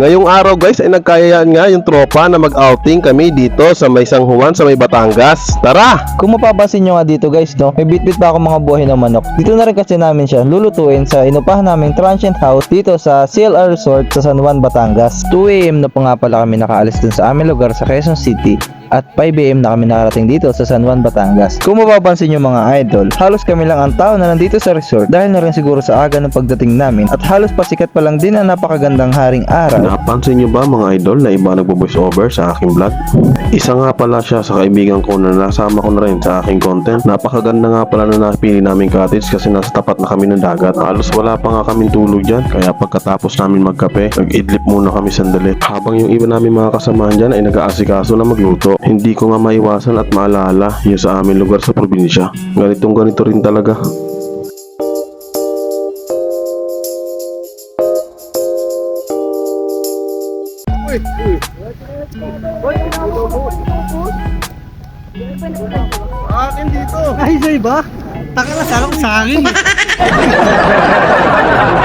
Ngayong araw guys ay nagkayayaan nga yung tropa na mag-outing kami dito sa may San Juan sa may Batangas. Tara! Kung mapapansin nyo nga dito guys, no, may bitbit pa ako mga buhay ng manok. Dito na rin kasi namin siya lulutuin sa inupahan naming transient house dito sa CLR Resort sa San Juan, Batangas. 2am na po nga pala kami nakaalis dun sa aming lugar sa Quezon City at 5am na kami nakarating dito sa San Juan, Batangas. Kung mapapansin nyo mga idol, halos kami lang ang tao na nandito sa resort dahil na rin siguro sa aga ng pagdating namin at halos pasikat pa lang din ang napakagandang haring araw. Napansin nyo ba mga idol na iba nagbo-voice over sa aking vlog? Isa nga pala siya sa kaibigan ko na nasama ko na rin sa aking content. Napakaganda nga pala na napili namin cottage kasi nasa tapat na kami ng dagat. Halos wala pa nga kaming tulog dyan. Kaya pagkatapos namin magkape, nag-idlip muna kami sandali. Habang yung iba namin mga kasamahan dyan ay nag-aasikaso na magluto. Hindi ko nga maiwasan at maalala yung sa aming lugar sa probinsya. Ganitong ganito rin talaga. Ay, sa'yo ba? Taka na, kung sa akin.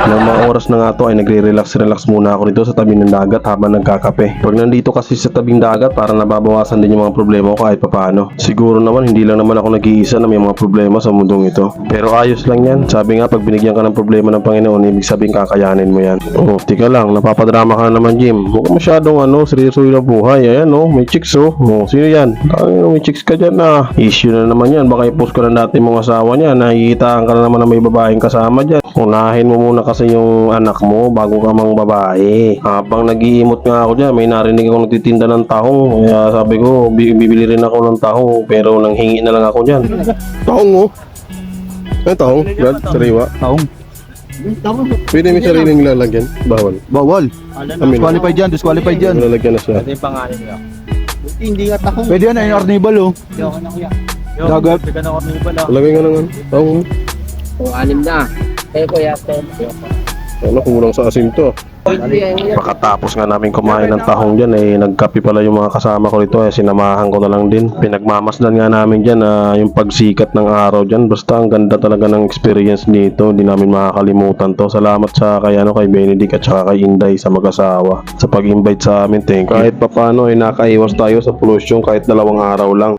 Nang mga oras na nga to ay nagre-relax-relax muna ako dito sa tabi ng dagat habang nagkakape. Pag nandito kasi sa tabing dagat, para nababawasan din yung mga problema ko kahit papaano. Siguro naman hindi lang naman ako nag-iisa na may mga problema sa mundong ito. Pero ayos lang yan. Sabi nga pag binigyan ka ng problema ng Panginoon, ibig sabihin kakayanin mo yan. Oh, tika lang, napapadrama ka na naman Jim. Huwag masyadong ano, seryoso yung buhay. Ayan oh, may chicks oh. Oh, sino yan? Ay, may chicks ka dyan na. Issue na naman yan. Baka i-post ka na natin mga asawa niya. Nakikitaan ka na naman na may babaeng kasama dyan. Unahin mo muna kasi yung anak mo bago ka mang babae. Habang nag-iimot nga ako dyan, may narinig ako nagtitinda ng tahong. Kaya sabi ko, bi- bibili rin ako ng tahong. Pero nang hingi na lang ako dyan. Tahong mo? Ano tahong? Brad, sariwa. Taong. Pwede may sariling lalagyan. Bawal. Bawal. Amin. Disqualified yan, disqualified yan. Lalagyan na siya. Hindi nga takong. Pwede yan, ay carnival oh. Dagat. Lagay nga naman. Mo. O, anim na. Eh, kuya, ten. Ano, kulang sa asin to. Pagkatapos nga namin kumain ng tahong dyan, eh, nagkape pala yung mga kasama ko rito, eh, sinamahan ko na lang din. Pinagmamasdan nga namin dyan, ah, yung pagsikat ng araw dyan. Basta ang ganda talaga ng experience dito, hindi namin makakalimutan to. Salamat sa kay, ano, kay Benedict at saka kay Inday sa mag-asawa sa pag-invite sa amin. Thank you. Kahit pa paano, eh, nakaiwas tayo sa pollution kahit dalawang araw lang.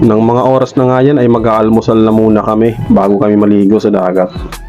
Nang mga oras na nga yan ay mag-aalmusal na muna kami bago kami maligo sa dagat.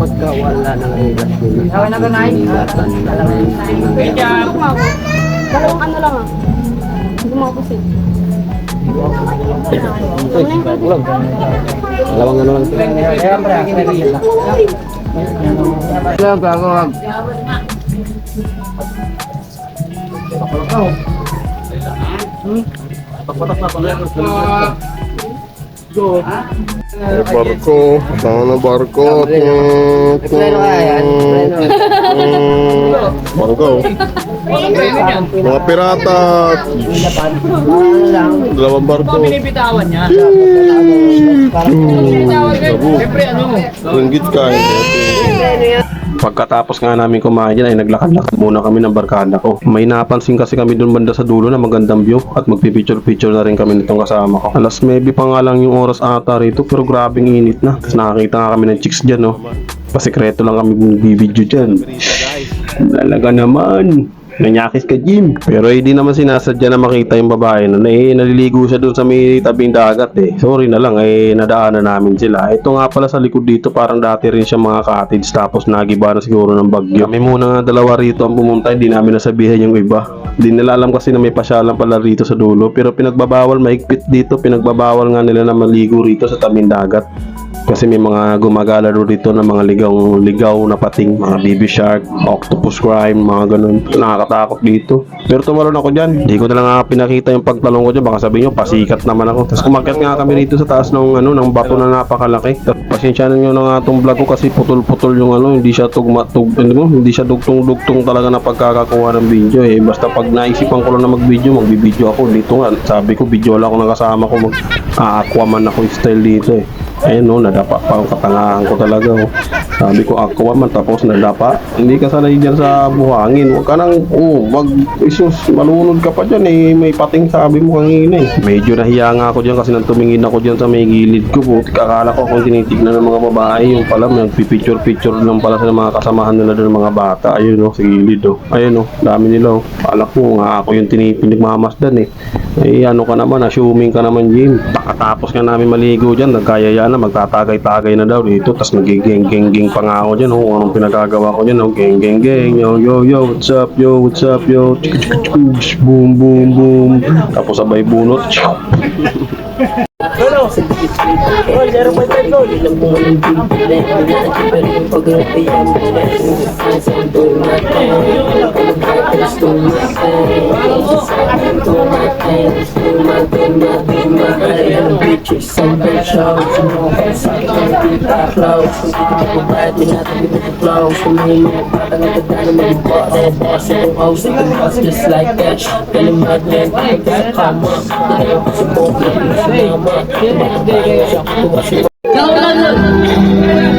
Kapag ka wala nang ilas nila. Okay na na? Ingatan na Dalawang ano lang ah. Hindi mo ako sit. Dalawang ano lang. Wala, bago wag. Barko, sana barko. Plano ka yan. Barko. Mga pirata. Dalawang barko. Binibitawan niya. Siyempre ano? Ringgit ka. Pagkatapos nga namin kumain ay naglakad-lakad muna kami ng barkada ko. May napansin kasi kami doon banda sa dulo na magandang view at magpipicture-picture na rin kami nitong kasama ko. Alas maybe pa nga lang yung oras ata rito pero grabing init na. Tapos nakakita nga kami ng chicks dyan no. Pasikreto lang kami bibidyo dyan. Talaga naman. Nanyakis ka, Jim. Pero hindi naman sinasadya na makita yung babae na eh, naliligo siya doon sa may tabing dagat eh. Sorry na lang, eh, nadaanan namin sila. Ito nga pala sa likod dito, parang dati rin siya mga cottage tapos nagiba na siguro ng bagyo. Kami muna nga dalawa rito ang pumunta, hindi namin nasabihan yung iba. Hindi nila alam kasi na may pasyalan pala rito sa dulo. Pero pinagbabawal, maigpit dito, pinagbabawal nga nila na maligo rito sa tabing dagat. Kasi may mga gumagala ro dito ng mga ligaw, ligaw na pating, mga baby shark, octopus crime, mga ganun. Nakakatakot dito. Pero tumalon ako dyan. Hindi ko na lang pinakita yung pagtalong ko dyan. Baka sabihin nyo, pasikat naman ako. Tapos kumakyat nga kami dito sa taas ng, ano, ng bato na napakalaki. Tapos pasensya na nyo na nga itong vlog ko kasi putol-putol yung ano, hindi siya tugma, tug, ano mo, hindi siya dugtong-dugtong talaga na pagkakakuha ng video eh. Basta pag naisipan ko lang na mag-video, mag-video ako dito nga. Sabi ko, video lang ako ng kasama ko, mag Aquaman ako style dito eh. Ayun no, nadapa pa ang katangahan ko talaga oh. Sabi ko Aquaman tapos nadapa. Hindi ka sanay dyan sa buhangin. Huwag ka nang, oh, wag, isus, malunod ka pa dyan eh. May pating sabi mo kanina eh. Medyo nahiya nga ako dyan kasi nang tumingin ako dyan sa may gilid ko. Buti kakala ko kung tinitignan ng mga babae. Yung pala, nagpipicture-picture lang pala sa mga kasamahan nila doon mga bata. Ayun oh, sa gilid oh. Ayun oh, dami nila oh. Kala ko nga ako yung tinipinagmamasdan eh. Eh ano ka naman, assuming ka naman Jim. Takatapos nga namin maligo dyan, nagkayaya na, magtatagay-tagay na daw dito. Tapos nagigeng-geng-geng pa nga ako dyan. Oh, anong pinagagawa ko dyan? Oh, geng-geng-geng. Yo, yo, yo, what's up, yo, what's up, yo. Boom, boom, boom. Tapos sabay bunot. Just like that, feeling my man, come up, support me, 我去。然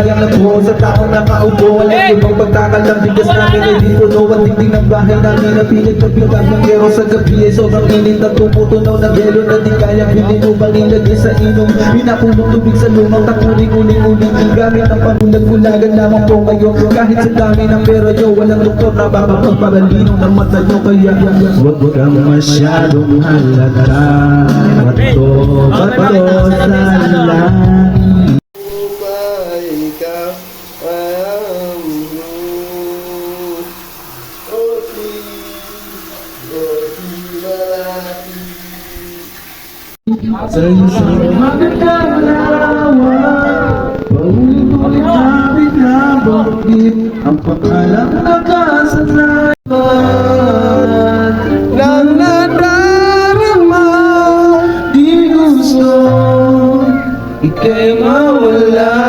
Walang galang na buo sa taong nakaupo. Walang ibang pagtakal ng bigas namin ay di puno Ang dingding ng bahay namin na pilit Pagbigang ng gero sa gabi ay sobrang init At tumutunaw ng gelo na di kayang binubang Ilagay sa inom Pinapulong tubig sa lumang takuling uling-uling Gamit ang pamulag-ulagan lamang po kayo. Kahit sa dami ng pera nyo Walang doktor na makapagparalino ng mata nyo. Kaya huwag kang masyadong halata. At to bato sa magandang arawan Paulit-ulit na bakit Ang pangalang nakasanay Nang nadarama Di gusto Ika'y mawala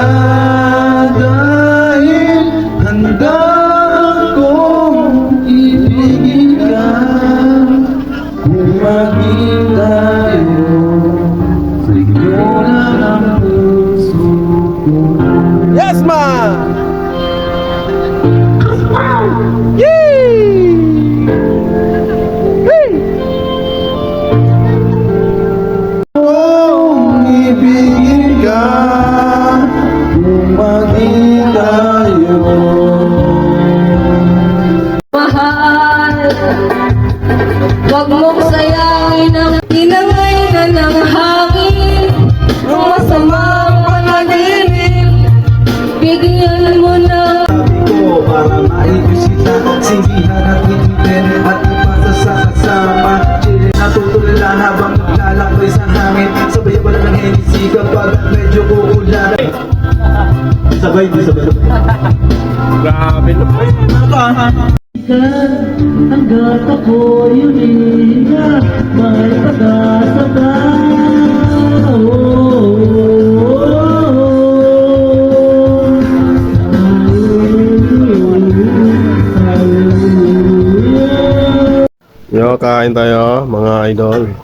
Yo, kain tayo, mga idol.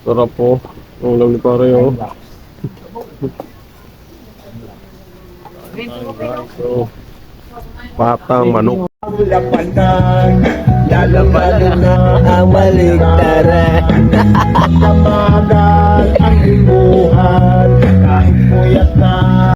Sarap po. Ang ulam ni pare, oh. So, patang manok. Lalaban na ang baliktaran Tamagan ang imuhan Kahit puyat na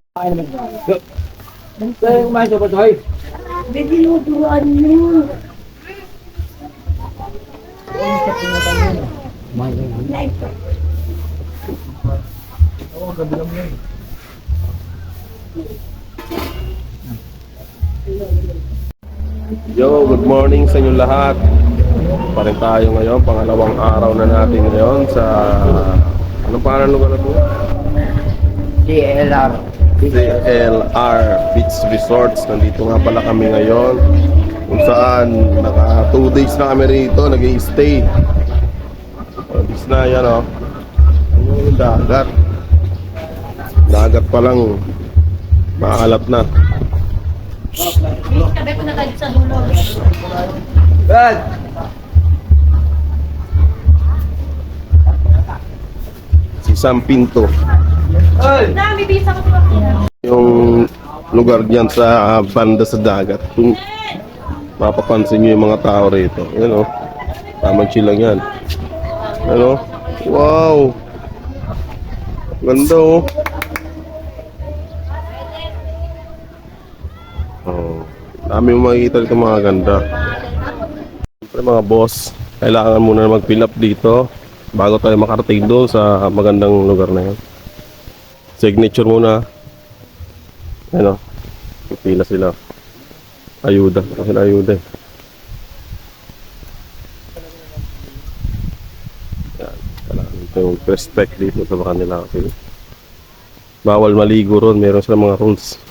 Yo, good morning sa inyong lahat. Pa rin tayo ngayon, pangalawang araw na natin ngayon sa anong pangalan ng lugar na to? DLR. DLR Beach Resorts. Nandito nga pala kami ngayon. Kung saan naka 2 days na kami rito, nag stay Bis na yan oh. Ano yung dagat? Dagat pa lang. Maalat na. Si Sam Pinto. Yung lugar diyan sa ah, banda sa dagat. Kung mapapansin niyo yung mga tao rito. Yan oh. Tamang chill lang yan. Ano? Wow! Ganda oh. Oh, dami mo makikita dito mga ganda. Siyempre mga boss, kailangan muna mag-fill up dito bago tayo makarating doon sa magandang lugar na yan. Signature muna. Ano? Pipila sila. Ayuda. Kasi ayuda eh. Yan. Kailangan yung respect dito sa kanila kasi bawal maligo ron. Meron silang mga rules.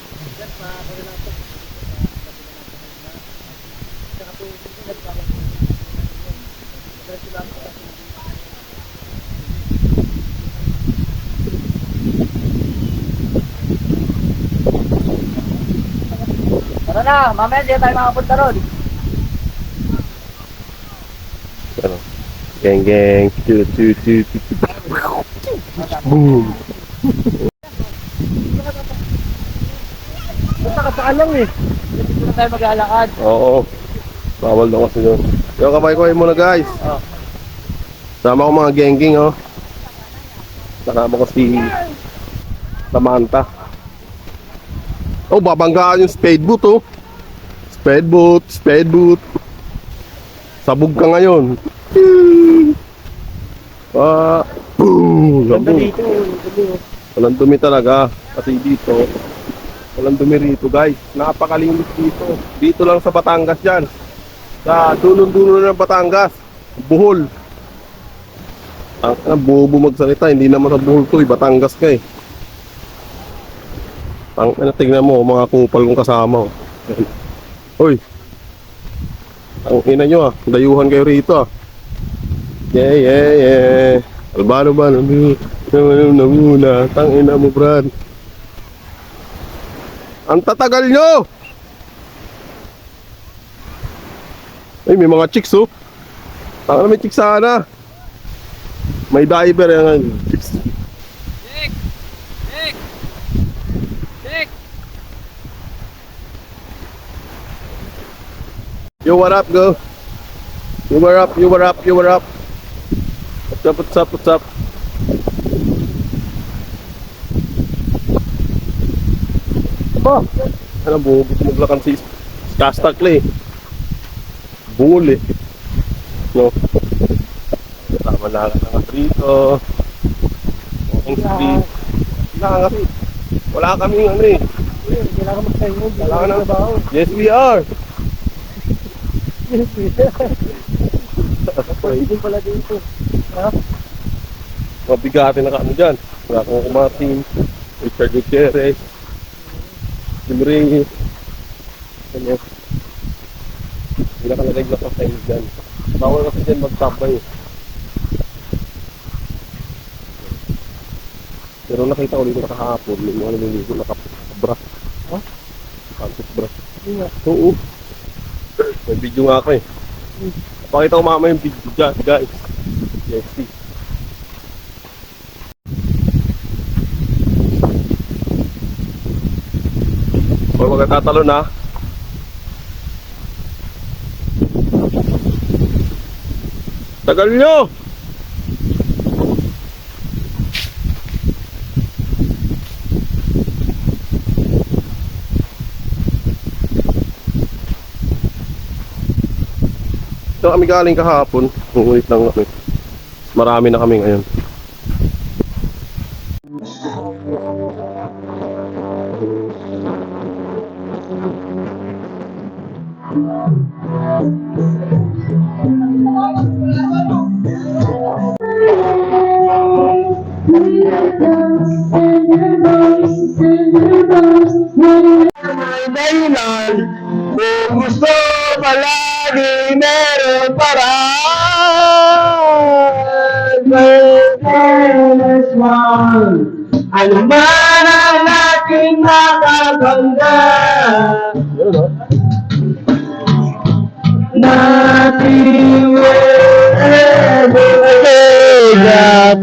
Ano na, mamaya di tayo makapunta ron. Ano? Geng geng. Tu tu tu tu. tu. Boom. Basta kasaan lang eh. Dito na tayo maglalakad. Oo. Bawal daw kasi yun. Yo, kabay-kabay muna guys. Oh. Sama ko mga gengking oh. Kasama ko si Samantha. Oh, babanggaan yung spade boot oh. Spade boot, spade boot. Sabog ka ngayon. Ah, boom, sabog. Walang dumi talaga. Kasi dito, walang dumi rito guys. Napakalinis dito. Dito lang sa Batangas yan. Sa dulo-dulo ng Batangas. Buhol. Ang ang bobo magsalita, hindi naman sa Bohol to, eh, Batangas ka eh. Ang ano, tignan mo, mga kupal kong kasama. oh. Hoy. Ang ina nyo ah, dayuhan kayo rito ah. Yeah, yeah, yeah. Albano ba? Namu, namu, namuna. Tang ina mo, Brad. Ang tatagal nyo! Ay, may mga chicks oh. Tanga na may chicks sana. May diver yan. Chicks. Yo, what up, go? You were up, you were up, you were up. What's up, what's up, what's up? Ba? Ano, buhog ito maglakan si Kastakli. Buli. No? Tama na ka ng rito. Walking street. Wala nga rin. Wala kaming ano eh. Kailangan magpahinga. Kailangan ng trabaho. Yes, we are. Pwede pala dito. Mabigatin na ano dyan. Wala kong kumatin. Richard Gutierrez. Jim Reyes. Ano? Hindi na kalagay na kasayin dyan. Bawal kasi dyan magtambay. eh. Pero nakita ko dito kahapon, may mga naliligo na kapra. Ha? Pansit bra. Oo. May video nga ako eh. Pakita ko mama yung video dyan, guys. Yes, see. Huwag magkatatalo na. Tagal nyo! Ito kami galing kahapon. Ngungulit lang kami. Marami na kami ngayon. Ano man ang aking nakakanda Nothing will ever fade out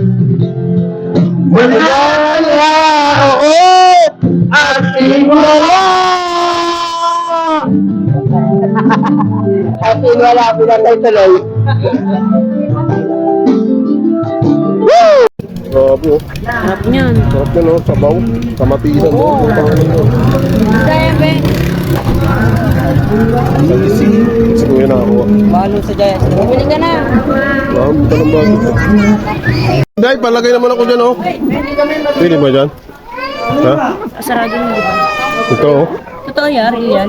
Wala na oo ating wala Ating wala pinatay tuloy Grabe oh. Sarap niyan. Sarap yan oh. Sabaw. Kamatisan mo. Oh. Sebe. Sa DC. Sa kuya na ako. Malo sa Giants. Bumili ka na. Grabe ka ng bago. Day, palagay naman ako dyan oh. Pwede ba dyan? Ha? Sarado mo, di ba? Ito oh. Totoo yan, yan.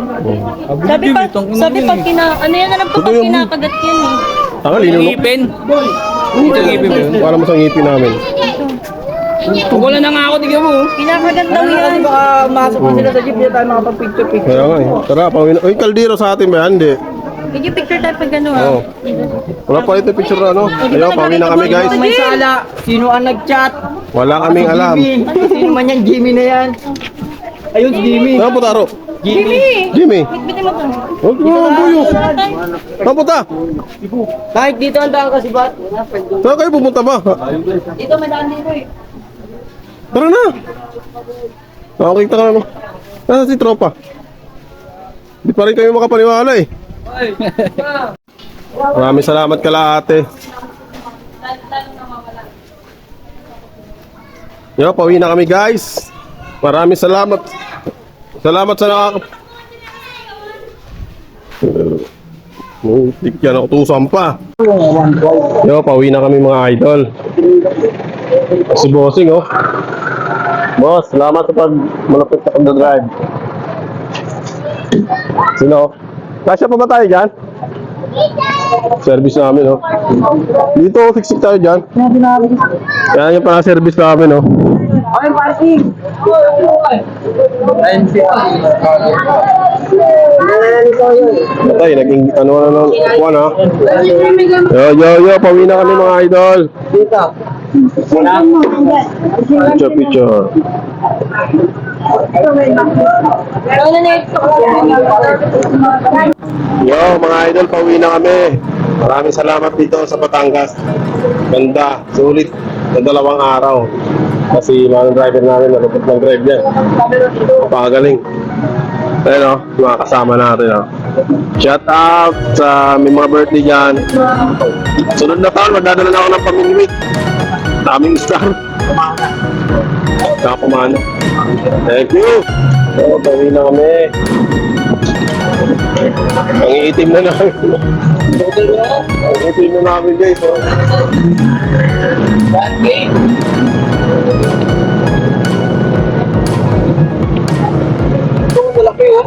Sabi pa, sabi pag kina, ano yan, alam ko pag yung- kinakagat yan eh. Tanga, lino no? Ngipin. Ito ngipin mo. Para mo sa ngipin namin. Kinakagat daw yan. Baka masok pa sila sa jeep, hindi tayo makapag-picture-picture. Kaya nga eh. Tara, pawin. Uy, kaldero sa atin ba yan? Hindi. Medyo picture tayo pag gano'n Oo. ah. Wala pa ito picture na ano. Ayaw, pawin na kami guys. May sala, sino ang nag-chat? Wala kaming alam. Sino man yan, Jimmy na yan. Ayun Jimmy. Saan po taro? Jimmy! Jimmy. Bitbitin mo to. Huwag mo ang buyo. Saan punta? Kahit dito ang daan kasi ba't? Saan kayo pumunta ba? Dito, may daan dito eh. Tara na. Nakakita ka na no. Nasa si tropa. Di pa rin kayo makapaniwala eh. Maraming salamat kala ate. Yo, pauwi na kami guys. Maraming salamat. Salamat sa nakaka... Muntik yan ako tusan pa. Yo, pauwi na kami mga idol. Si Bossing oh. Boss, salamat sa pag malapit sa pag-drive. Sino? Kasya pa ba tayo dyan? Service namin, oh. Dito, fix-it tayo dyan. Yan yung pala service namin, oh. Ay, parking! Ayun siya. Patay, naging ano na nang kuwan, ha? Yo, yo, yo, pauwi na kami mga idol. Dito. Picture, picture. Na? Yo, mga idol, pauwi na kami. Maraming salamat dito sa Batangas. Ganda, sulit na dalawang araw. Kasi mga driver namin, nalupit ng drive yan. Pagaling. Ayun o, mga kasama natin o. Shout out sa may mga birthday dyan. Sunod na taon, magdadala na ako ng pamimimit. Daming star. Saka pumano. Thank you. So, pauwi na kami. Ang iitim na namin. Ang iitim na namin guys. Oh. Ito, wala kayo ha?